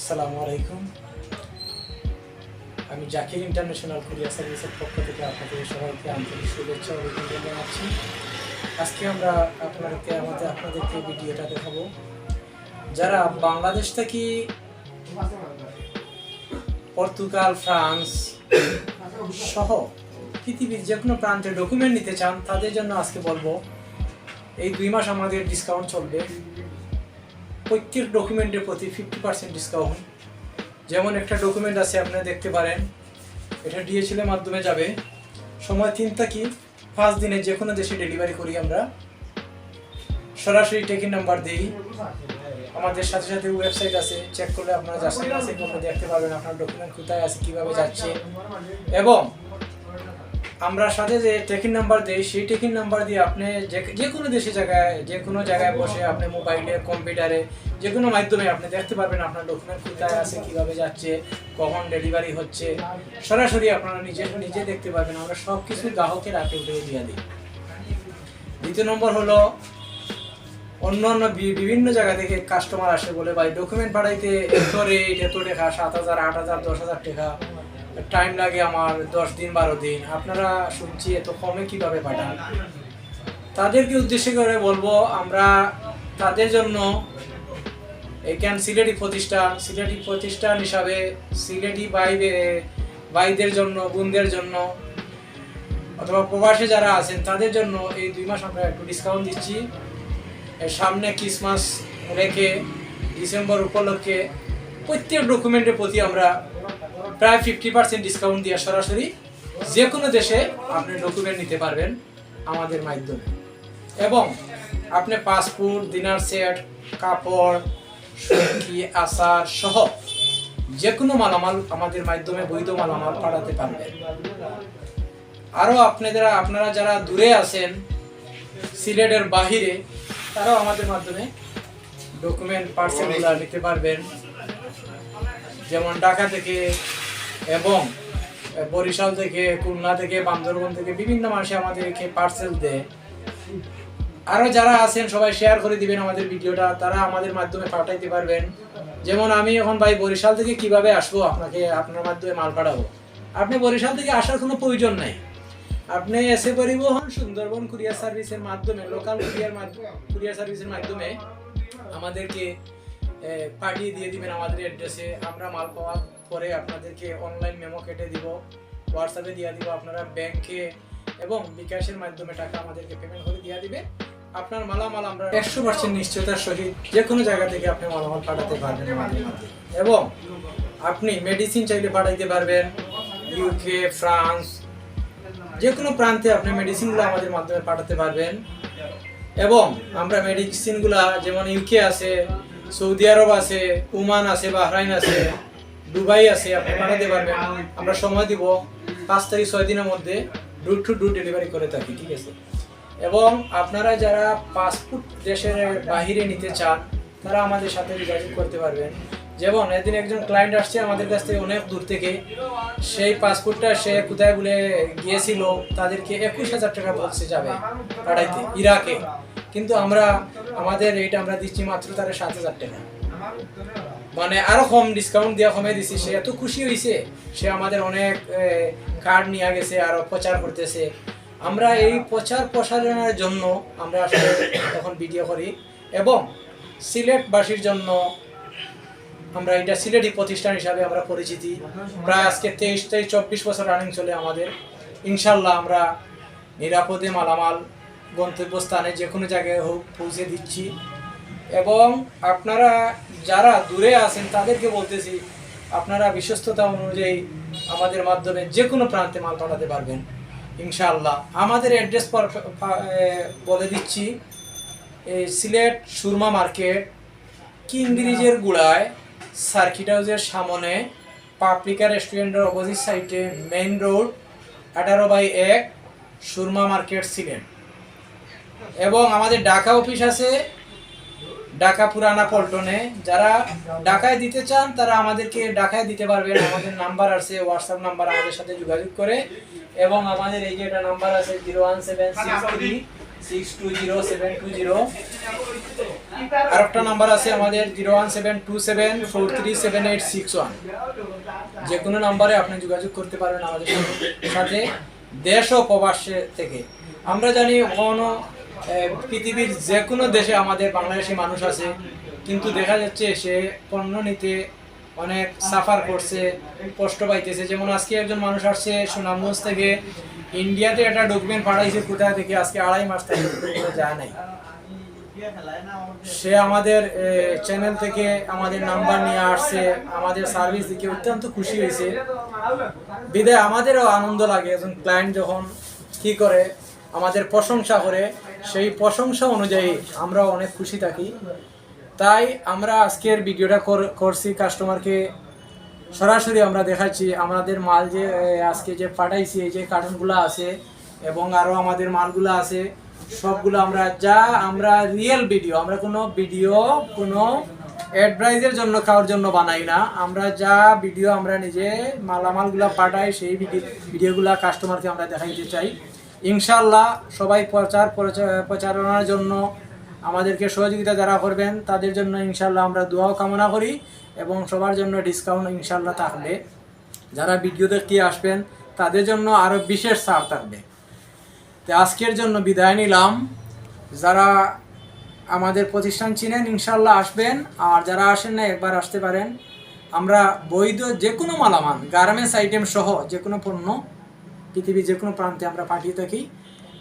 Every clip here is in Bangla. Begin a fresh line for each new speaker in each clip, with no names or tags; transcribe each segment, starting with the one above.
আসসালামু আলাইকুম। আমি জাকির ইন্টারন্যাশনাল কুরিয়ার সার্ভিসের পক্ষ থেকে আপনাদের সবাইকে আন্তরিক শুভেচ্ছা অভিনন্দন জানাচ্ছি। আজকে আমরা আপনাদেরকে, আমাদের আপনাদেরকে ভিডিওটা দেখাবো। যারা বাংলাদেশ থেকে পর্তুগাল, ফ্রান্স সহ পৃথিবীর যে কোনো প্রান্তে ডকুমেন্ট নিতে চান, তাদের জন্য আজকে বলব, এই দুই মাস আমাদের ডিসকাউন্ট চলবে। প্রত্যেক ডকুমেন্টের প্রতি ফিফটি পার্সেন্ট ডিসকাউন্ট যেমন একটা ডকুমেন্ট আছে আপনারা দেখতে পারেন। এটা ডিএচএলের মাধ্যমে যাবে। সময় তিন থেকে, পাঁচ দিনে যে কোনো দেশে ডেলিভারি করি আমরা। সরাসরি টেকিং নাম্বার দিই। আমাদের সাথে সাথে ওয়েবসাইট আছে চেক করলে আপনারা যাচাই বাছাই দেখতে পারবেন আপনার ডকুমেন্ট কোথায় আছে, কীভাবে যাচ্ছে। এবং আমরা সাথে যে টেকিং নাম্বার দেই, সেই টেকিং নাম্বার দিয়ে আপনি যে কোনো দেশে জায়গায়, যে কোনো জায়গায় বসে আপনি মোবাইলে কম্পিউটারে যে কোনো মাধ্যমে আপনি দেখতে পারবেন আপনার ডকুমেন্ট কোথায় আছে, কীভাবে যাচ্ছে, কখন ডেলিভারি হচ্ছে। সরাসরি আপনারা নিজে নিজে দেখতে পারবেন, আমরা সব কিছু গ্রাহকের হাতে উঠে দিয়ে দিই। দ্বিতীয় নম্বর হলো অন্য অন্য বিভিন্ন জায়গা থেকে কাস্টমার আসে বলে, ভাই ডকুমেন্ট পাঠাইতে এত রেট এত টাকা, সাত হাজার, আট হাজার, দশ হাজার টাকা। টাইম লাগে আমার দশ দিন, বারো দিন। আপনারা শুনছি এত কমে কীভাবে পাঠান? তাদেরকে উদ্দেশ্য করে বলব, আমরা তাদের জন্য এখান সিলেটি প্রতিষ্ঠান সিলেটি প্রতিষ্ঠান হিসাবে সিলেটি ভাই ভাইদের জন্য, বোনদের জন্য, অথবা প্রবাসে যারা আছেন, তাদের জন্য এই দুই মাস আমরা একটু ডিসকাউন্ট দিচ্ছি। সামনে ক্রিসমাস রেখে ডিসেম্বর উপলক্ষে প্রত্যেক ডকুমেন্টের প্রতি আমরা প্রায় ফিফটি পার্সেন্ট ডিসকাউন্ট দিয়ে সরাসরি যে কোনো দেশে আপনি ডকুমেন্ট নিতে পারবেন আমাদের মাধ্যমে। এবং আপনি পাসপোর্ট ডিনার সেট কাপড় সবজি আচার সহ যে কোনো মালামাল আমাদের মাধ্যমে বৈধ মালামাল পাঠাতে পারবেন। আরও আপনাদের, আপনারা যারা দূরে আছেন, সিলেটের বাহিরে, তারাও আমাদের মাধ্যমে ডকুমেন্ট পার্সেলগুলো নিতে পারবেন। যেমন ঢাকা থেকে এবং বরিশাল থেকে, খুলনা থেকে, বান্দরবন থেকে বিভিন্ন মানুষ আমাদেরকে পার্সেল দেয়। আরও যারা আছেন, সবাই শেয়ার করে দিবেন আমাদের ভিডিওটা, তারা আমাদের মাধ্যমে পাঠাইতে পারবেন। যেমন আমি এখন ভাই বরিশাল থেকে কীভাবে আসব, আপনাকে আপনার মাধ্যমে মাল পাঠাবো। আপনি বরিশাল থেকে আসার কোনো প্রয়োজন নাই। আপনি এসে পরিবহন, সুন্দরবন কুরিয়ার সার্ভিসের মাধ্যমে লোকাল কুরিয়ার কুরিয়ার সার্ভিসের মাধ্যমে আমাদেরকে পাঠিয়ে দিয়ে দিবেন আমাদের অ্যাড্রেসে আমরা মাল পাওয়ার পরে আপনাদেরকে অনলাইন মেমো কেটে দিব। হোয়াটসঅ্যাপে দিয়ে দিব আপনারা ব্যাংকে এবং বিকাশের মাধ্যমে টাকা আমাদেরকে পেমেন্ট করে দিয়ে দিবে। আপনার মালামাল আমরা একশো পার্সেন্ট নিশ্চয়তার সহিত যে কোনো জায়গা থেকে আপনি মালামাল পাঠাতে পারবেন এবং আপনি মেডিসিন চাইলে পাঠাইতে পারবেন। ইউকে ফ্রান্স যে কোনো প্রান্তে আপনি মেডিসিনগুলো আমাদের মাধ্যমে পাঠাতে পারবেন। এবং আমরা মেডিসিনগুলা যেমন ইউকে আছে সৌদি আরব আছে, ওমান আছে, বাহরাইন আছে, দুবাই আছে, আপনি পাঠাতে পারবেন। আমরা সময় দিব পাঁচ থেকে ছয় দিনের মধ্যে ডু টু ডু ডেলিভারি করে থাকি, ঠিক আছে? এবং আপনারা যারা পাসপোর্ট দেশের বাহিরে নিতে চান, তারা আমাদের সাথে যোগাযোগ করতে পারবেন। যেমন, এদিন একজন ক্লায়েন্ট আসছে আমাদের কাছ থেকে অনেক দূর থেকে। সেই পাসপোর্টটা সে কোথায় বলে গিয়েছিল, তাদেরকে একুশ হাজার টাকা বলছে যাবে পাঠাইতে, ইরাকে। কিন্তু আমরা, আমাদের রেট আমরা দিচ্ছি মাত্র তারা সাত হাজার টাকা। মানে আরও কম ডিসকাউন্ট দিয়ে কমে দিছি। সে এত খুশি হয়েছে সে আমাদের অনেক কার্ড নিয়ে গেছে, আর প্রচার করতেছে। আমরা এই প্রচার প্রসারণের জন্য আমরা আসলে এখন ভিডিও করি এবং সিলেটবাসীর জন্য আমরা এটা সিলেটি প্রতিষ্ঠান হিসাবে আমরা পরিচিতি। প্রায় আজকে তেইশ থেকে চব্বিশ বছর রানিং চলে আমাদের। ইনশাল্লাহ আমরা নিরাপদে মালামাল গন্তব্যস্থানে যে কোনো জায়গায় হোক পৌঁছে দিচ্ছি। এবং আপনারা যারা দূরে আছেন, তাদেরকে বলতেছি, আপনারা বিশ্বস্ততা অনুযায়ী আমাদের মাধ্যমে যে কোনো প্রান্তে মাল পাঠাতে পারবেন, ইনশাআল্লাহ। আমাদের অ্যাড্রেস বলে দিচ্ছি এই সিলেট সুরমা মার্কেট, কিং ব্রিজের গুড়ায়, সার্কিট হাউসের সামনে পাপরিকা রেস্টুরেন্টের অপোজিট সাইডে মেইন রোড, আঠারো বাই এক, সুরমা মার্কেট, সিলেট। এবং আমাদের ঢাকা অফিস আছে, ঢাকা পুরানা পল্টনে। যারা ঢাকায় দিতে চান, তারা আমাদেরকে ঢাকায় দিতে পারবেন। আমাদের নাম্বার আছে হোয়াটসঅ্যাপ নাম্বার আমাদের সাথে যোগাযোগ করে। এবং আমাদের এই যে একটা নাম্বার আছে, zero one seven six three six two zero seven two zero. আর একটা নাম্বার আছে আমাদের, zero one seven two seven four three seven eight six one. যে কোনো নাম্বারে আপনি যোগাযোগ করতে পারবেন আমাদের সাথে, দেশ ও প্রবাসে থেকে। আমরা জানি কোনো পৃথিবীর যে কোনো দেশে আমাদের বাংলাদেশি মানুষ আছে, কিন্তু দেখা যাচ্ছে সে পণ্য নিতে অনেক সাফার করছে, কষ্ট পাইতেছে। যেমন আজকে একজন মানুষ আসছে সুনামগঞ্জ থেকে, ইন্ডিয়াতে একটা ডকুমেন্ট পাঠাইছে কোথা থেকে, আজকে আড়াই মাস থেকে যায় নাই। সে আমাদের চ্যানেল থেকে আমাদের নাম্বার নিয়ে আসছে, আমাদের সার্ভিস দিকে অত্যন্ত খুশি হয়েছে। বিদায়, আমাদেরও আনন্দ লাগে একজন ক্লায়েন্ট যখন কি করে আমাদের প্রশংসা করে, সেই প্রশংসা অনুযায়ী আমরা অনেক খুশি থাকি। তাই আমরা আজকের ভিডিওটা কর- করছি কাস্টমারকে সরাসরি আমরা দেখাচ্ছি আমাদের মাল যে আজকে যে পাঠাইছি, এই যে কার্টুনগুলো আছে এবং আরও আমাদের মালগুলো আছে, সবগুলো আমরা যা আমরা রিয়েল ভিডিও আমরা কোনো ভিডিও কোনো অ্যাডভাইজের জন্য কারোর জন্য বানাই না। আমরা যা ভিডিও আমরা নিজে মালামালগুলো পাঠাই, সেই ভিডিও ভিডিওগুলো কাস্টমারকে আমরা দেখাইতে চাই। ইনশাল্লাহ সবাই প্রচার প্রচার- প্রচারণার জন্য আমাদেরকে সহযোগিতা যারা করবেন, তাদের জন্য ইনশাল্লাহ আমরা দোয়াও কামনা করি এবং সবার জন্য ডিসকাউন্ট ইনশাল্লাহ থাকবে। যারা ভিডিও দেখতে আসবেন, তাদের জন্য আরও বিশেষ ছাড় থাকবে। তো আজকের জন্য বিদায় নিলাম। যারা আমাদের প্রতিষ্ঠান চিনেন ইনশাল্লাহ আসবেন। আর যারা আসেন না, একবার আসতে পারেন। আমরা বৈধ যে কোনো মালামাল, গার্মেন্টস আইটেম সহ যে কোনো পণ্য পৃথিবীর যে কোনো প্রান্তে আমরা পাঠিয়ে থাকি।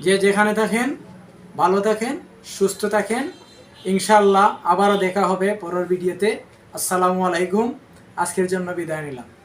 যে যেখানে থাকেন, ভালো থাকেন, সুস্থ থাকেন। ইনশাল্লাহ আবারও দেখা হবে পরের ভিডিওতে। আসসালামু আলাইকুম। আজকের জন্য বিদায় নিলাম।